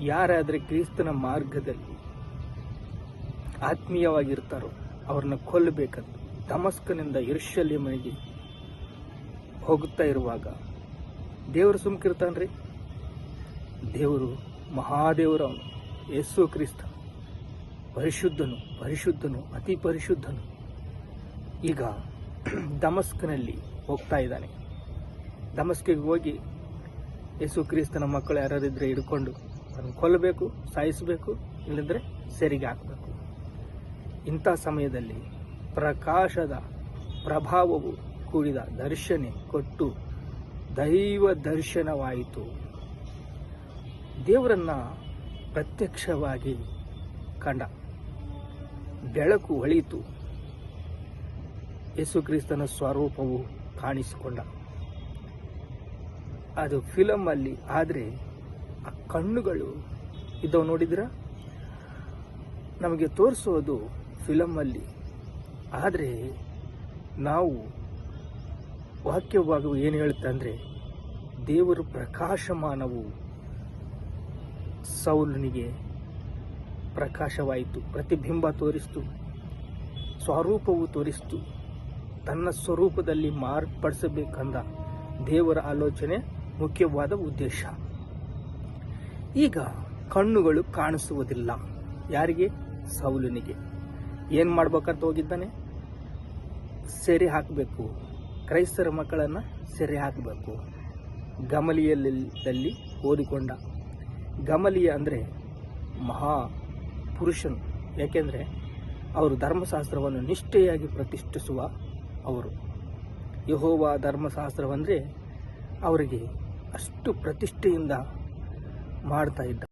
ಯಾರಾದರೆ ಕ್ರಿಸ್ತನ ಮಾರ್ಗದಲ್ಲಿ ಆತ್ಮೀಯವಾಗಿರ್ತಾರೋ ಅವ್ರನ್ನ ಕೊಲ್ಲಬೇಕಂತ ದಮಸ್ಕನಿಂದ ಇರುಷಲ್ಯಮನಿಗೆ ಹೋಗುತ್ತಾ ಇರುವಾಗ ದೇವರು ಸುಮ್ಕಿರ್ತಾನ್ರಿ? ದೇವರು ಮಹಾದೇವರು ಯೇಸು ಕ್ರಿಸ್ತ. ಪರಿಶುದ್ಧನು ಪರಿಶುದ್ಧನು, ಅತಿ ಪರಿಶುದ್ಧನು. ಈಗ ದಮಸ್ಕನಲ್ಲಿ ಹೋಗ್ತಾ ಇದ್ದಾನೆ. ದಮಸ್ಕಿಗೆ ಹೋಗಿ ಯೇಸು ಕ್ರಿಸ್ತನ ಮಕ್ಕಳು ಯಾರಾದ್ರಿದ್ರೆ ಹಿಡ್ಕೊಂಡು ಅದನ್ನು ಕೊಲ್ಲಬೇಕು, ಸಾಯಿಸಬೇಕು ಇಲ್ಲದ್ರೆ ಸೆರಿಗೆ ಹಾಕಬೇಕು. ಇಂಥ ಸಮಯದಲ್ಲಿ ಪ್ರಕಾಶದ ಪ್ರಭಾವವು ಕೂಡಿದ ದರ್ಶನೆ ಕೊಟ್ಟು ದೈವ ದರ್ಶನವಾಯಿತು. ದೇವರನ್ನ ಪ್ರತ್ಯಕ್ಷವಾಗಿ ಕಂಡ. ಬೆಳಕು ಹೊಳಿತು ಯೇಸುಕ್ರಿಸ್ತನ ಸ್ವರೂಪವು ಕಾಣಿಸಿಕೊಂಡ. ಅದು ಫಿಲಮ್ ಅಲ್ಲಿ ಆದರೆ ಕಣ್ಣುಗಳು ಇದ್ದವು ನೋಡಿದ್ರ? ನಮಗೆ ತೋರಿಸೋದು ಫಿಲಮಲ್ಲಿ ಆದರೆ ನಾವು ವಾಕ್ಯವಾಗುವ ಏನು ಹೇಳುತ್ತೆ ಅಂದರೆ, ದೇವರು ಪ್ರಕಾಶಮಾನವು ಸೌಲನಿಗೆ ಪ್ರಕಾಶವಾಯಿತು. ಪ್ರತಿಬಿಂಬ ತೋರಿಸ್ತು, ಸ್ವರೂಪವು ತೋರಿಸ್ತು. ತನ್ನ ಸ್ವರೂಪದಲ್ಲಿ ಮಾರ್ಪಡಿಸಬೇಕಂದ ದೇವರ ಆಲೋಚನೆ ಮುಖ್ಯವಾದ ಉದ್ದೇಶ. ಈಗ ಕಣ್ಣುಗಳು ಕಾಣಿಸುವುದಿಲ್ಲ. ಯಾರಿಗೆ? ಸೌಲನಿಗೆ. ಏನು ಮಾಡ್ಬೇಕಂತ ಹೋಗಿದ್ದಾನೆ? ಸೆರೆ ಹಾಕಬೇಕು. ಕ್ರೈಸ್ತರ ಮಕ್ಕಳನ್ನು ಸೆರೆ ಹಾಕಬೇಕು. ಗಮಲಿಯಲ್ಲಿ ಓದಿಕೊಂಡ. ಗಮಲಿಯ ಅಂದರೆ ಮಹಾ ಪುರುಷನು. ಯಾಕೆಂದರೆ ಅವರು ಧರ್ಮಶಾಸ್ತ್ರವನ್ನು ನಿಷ್ಠೆಯಾಗಿ ಪ್ರತಿಷ್ಠಿಸುವ ಅವರು. ಯಹೋವ ಧರ್ಮಶಾಸ್ತ್ರವಂದರೆ ಅವರಿಗೆ ಅಷ್ಟು ಪ್ರತಿಷ್ಠೆಯಿಂದ ಮಾಡ್ತಾ ಇದ್ದ.